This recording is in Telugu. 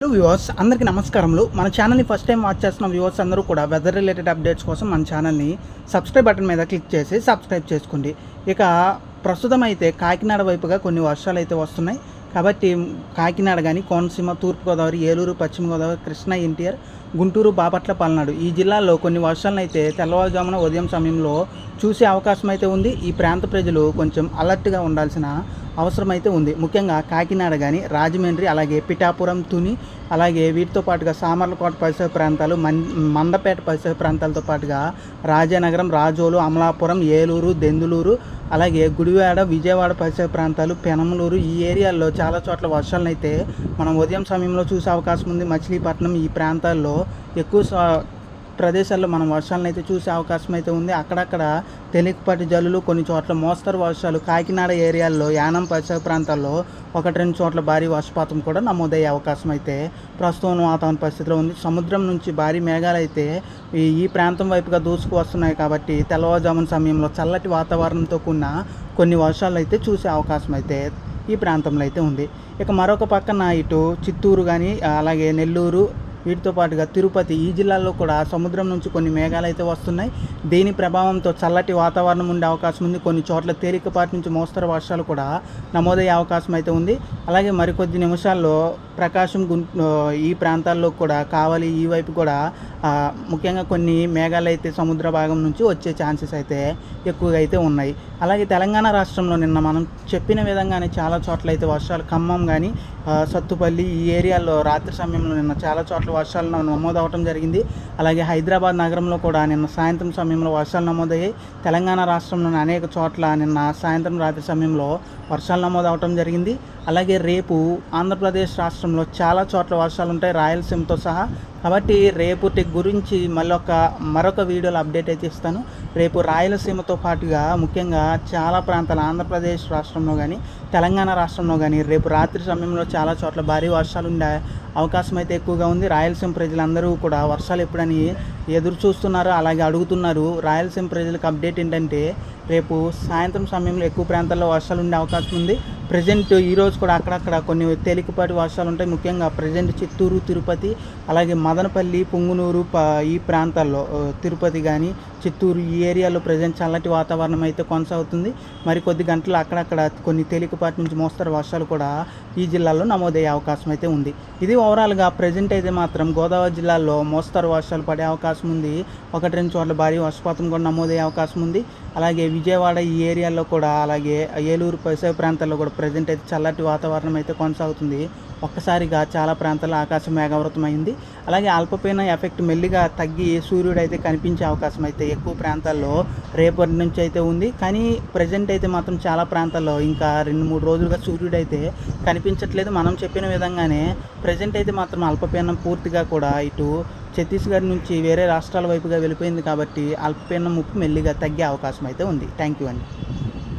హలో వ్యూవర్స్ అందరికీ నమస్కారములు. మన ఛానల్ని ఫస్ట్ టైం వాచ్ చేస్తున్న వ్యూవర్స్ అందరూ కూడా వెదర్ రిలేటెడ్ అప్డేట్స్ కోసం మన ఛానల్ని సబ్స్క్రైబ్ బటన్ మీద క్లిక్ చేసి సబ్స్క్రైబ్ చేసుకోండి. ఇక ప్రస్తుతం అయితే కాకినాడ వైపుగా కొన్ని వర్షాలు అయితే వస్తున్నాయి. కాబట్టి కాకినాడ కానీ కోనసీమ తూర్పుగోదావరి ఏలూరు పశ్చిమ గోదావరి కృష్ణా ఎన్టీఆర్ గుంటూరు బాపట్ల పల్నాడు ఈ జిల్లాల్లో కొన్ని వర్షాలను అయితే తెల్లవారుజామున ఉదయం సమయంలో చూసే అవకాశం అయితే ఉంది. ఈ ప్రాంత ప్రజలు కొంచెం అలర్ట్గా ఉండాల్సిన అవసరమైతే ఉంది. ముఖ్యంగా కాకినాడ కానీ రాజమండ్రి అలాగే పిఠాపురం తుని అలాగే వీటితో పాటుగా సామర్లకోట పరిసర ప్రాంతాలు మన్ మందపేట పరిసర ప్రాంతాలతో పాటుగా రాజానగరం రాజోలు అమలాపురం ఏలూరు దెందులూరు అలాగే గుడివాడ విజయవాడ పరిసర ప్రాంతాలు పెనమలూరు ఈ ఏరియాల్లో చాలా చోట్ల వర్షాలను అయితే మనం ఉదయం సమయంలో చూసే అవకాశం ఉంది. మచిలీపట్నం ఈ ప్రాంతాల్లో ఎక్కువ సా- ప్రదేశాల్లో మనం వర్షాలను అయితే చూసే అవకాశం అయితే ఉంది. అక్కడక్కడ తేలికపాటి జల్లులు కొన్ని చోట్ల మోస్తరు వర్షాలు కాకినాడ ఏరియాల్లో యానం పరిసర ప్రాంతాల్లో ఒకటి రెండు చోట్ల భారీ వర్షపాతం కూడా నమోదయ్యే అవకాశం అయితే ప్రస్తుతం వాతావరణ పరిస్థితిలో ఉంది. సముద్రం నుంచి భారీ మేఘాలు అయితే ఈ ఈ ప్రాంతం వైపుగా దూసుకు వస్తున్నాయి కాబట్టి తెల్లవారుజామున సమయంలో చల్లటి వాతావరణంతో కూడిన కొన్ని వర్షాలు అయితే చూసే అవకాశం అయితే ఈ ప్రాంతంలో అయితే ఉంది. ఇక మరొక పక్కన ఇటు చిత్తూరు కానీ అలాగే నెల్లూరు వీటితో పాటుగా తిరుపతి ఈ జిల్లాల్లో కూడా సముద్రం నుంచి కొన్ని మేఘాలు అయితే వస్తున్నాయి. దీని ప్రభావంతో చల్లటి వాతావరణం ఉండే అవకాశం ఉంది. కొన్ని చోట్ల తేలికపాటి నుంచి మోస్తరు వర్షాలు కూడా నమోదయ్యే అవకాశం అయితే ఉంది. అలాగే మరికొద్ది నిమిషాల్లో ప్రకాశం గుం ఈ ప్రాంతాల్లో కూడా కావలి ఈ వైపు కూడా ముఖ్యంగా కొన్ని మేఘాలు అయితే సముద్ర భాగం నుంచి వచ్చే ఛాన్సెస్ అయితే ఎక్కువగా అయితే ఉన్నాయి. అలాగే తెలంగాణ రాష్ట్రంలో నిన్న మనం చెప్పిన విధంగానే చాలా చోట్ల అయితే వర్షాలు ఖమ్మం కానీ సత్తుపల్లి ఈ ఏరియాలో రాత్రి సమయంలో నిన్న చాలా చోట్ల వర్షాలు నమోదు అవడం జరిగింది. అలాగే హైదరాబాద్ నగరంలో కూడా నిన్న సాయంత్రం సమయంలో వర్షాలు నమోదయ్యాయి. తెలంగాణ రాష్ట్రంలోని అనేక చోట్ల నిన్న సాయంత్రం రాత్రి సమయంలో వర్షాలు నమోదు అవడం జరిగింది. అలాగే రేపు ఆంధ్రప్రదేశ్ రాష్ట్రంలో చాలా చోట్ల వర్షాలు ఉంటాయి. రాయలసీమతో సహా. కాబట్టి రేపటి గురించి మళ్ళొక మరొక వీడియోలో అప్డేట్ అయితే ఇస్తాను. రేపు రాయలసీమతో పాటుగా ముఖ్యంగా చాలా ప్రాంతాలు ఆంధ్రప్రదేశ్ రాష్ట్రంలో కానీ తెలంగాణ రాష్ట్రంలో కానీ రేపు రాత్రి సమయంలో చాలా చోట్ల భారీ వర్షాలు ఉండే అవకాశం అయితే ఎక్కువగా ఉంది. రాయలసీమ ప్రజలందరూ కూడా వర్షాలు ఎప్పుడని ఎదురు చూస్తున్నారు అలాగే అడుగుతున్నారు. రాయలసీమ ప్రజలకు అప్డేట్ ఏంటంటే రేపు సాయంత్రం సమయంలో ఎక్కువ ప్రాంతాల్లో వర్షాలు ఉండే అవకాశం ఉంది. ప్రజెంట్ ఈరోజు కూడా అక్కడక్కడ కొన్ని తేలికపాటి వర్షాలు ఉంటాయి. ముఖ్యంగా ప్రజెంట్ చిత్తూరు తిరుపతి అలాగే మదనపల్లి పొంగునూరు ప ఈ ప్రాంతాల్లో తిరుపతి కానీ చిత్తూరు ఈ ఏరియాలో ప్రజెంట్ చల్లటి వాతావరణం అయితే కొనసాగుతుంది. మరి కొద్ది గంటలు అక్కడక్కడ కొన్ని తేలికపాటి నుంచి మోస్తరు వర్షాలు కూడా ఈ జిల్లాలో నమోదయ్యే అవకాశం అయితే ఉంది. ఇది ఓవరాల్గా ప్రజెంట్ అయితే మాత్రం గోదావరి జిల్లాలో మోస్తరు వర్షాలు పడే అవకాశం ఉంది. ఒకటి రెండు చోట్ల భారీ వర్షపాతం కూడా నమోదయ్యే అవకాశం ఉంది. అలాగే విజయవాడ ఈ ఏరియాలో కూడా అలాగే ఏలూరు పరిసర ప్రాంతాల్లో కూడా ప్రజెంట్ అయితే చల్లటి వాతావరణం అయితే కొనసాగుతుంది. ఒక్కసారిగా చాలా ప్రాంతాల్లో ఆకాశం మేఘావృతమైంది. అలాగే అల్పపీన ఎఫెక్ట్ మెల్లిగా తగ్గి సూర్యుడు అయితే కనిపించే అవకాశం అయితే ఎక్కువ ప్రాంతాల్లో రేపటి నుంచి అయితే ఉంది. కానీ ప్రజెంట్ అయితే మాత్రం చాలా ప్రాంతాల్లో ఇంకా రెండు మూడు రోజులుగా సూర్యుడు అయితే కనిపించట్లేదు. మనం చెప్పిన విధంగానే ప్రజెంట్ అయితే మాత్రం అల్పపీనం పూర్తిగా కూడా ఇటు ఛత్తీస్గఢ్ నుంచి వేరే రాష్ట్రాల వైపుగా వెళ్ళిపోయింది కాబట్టి అల్పపీడనం ముప్పు మెల్లిగా తగ్గే అవకాశం అయితే ఉంది. థ్యాంక్ యూ అండి.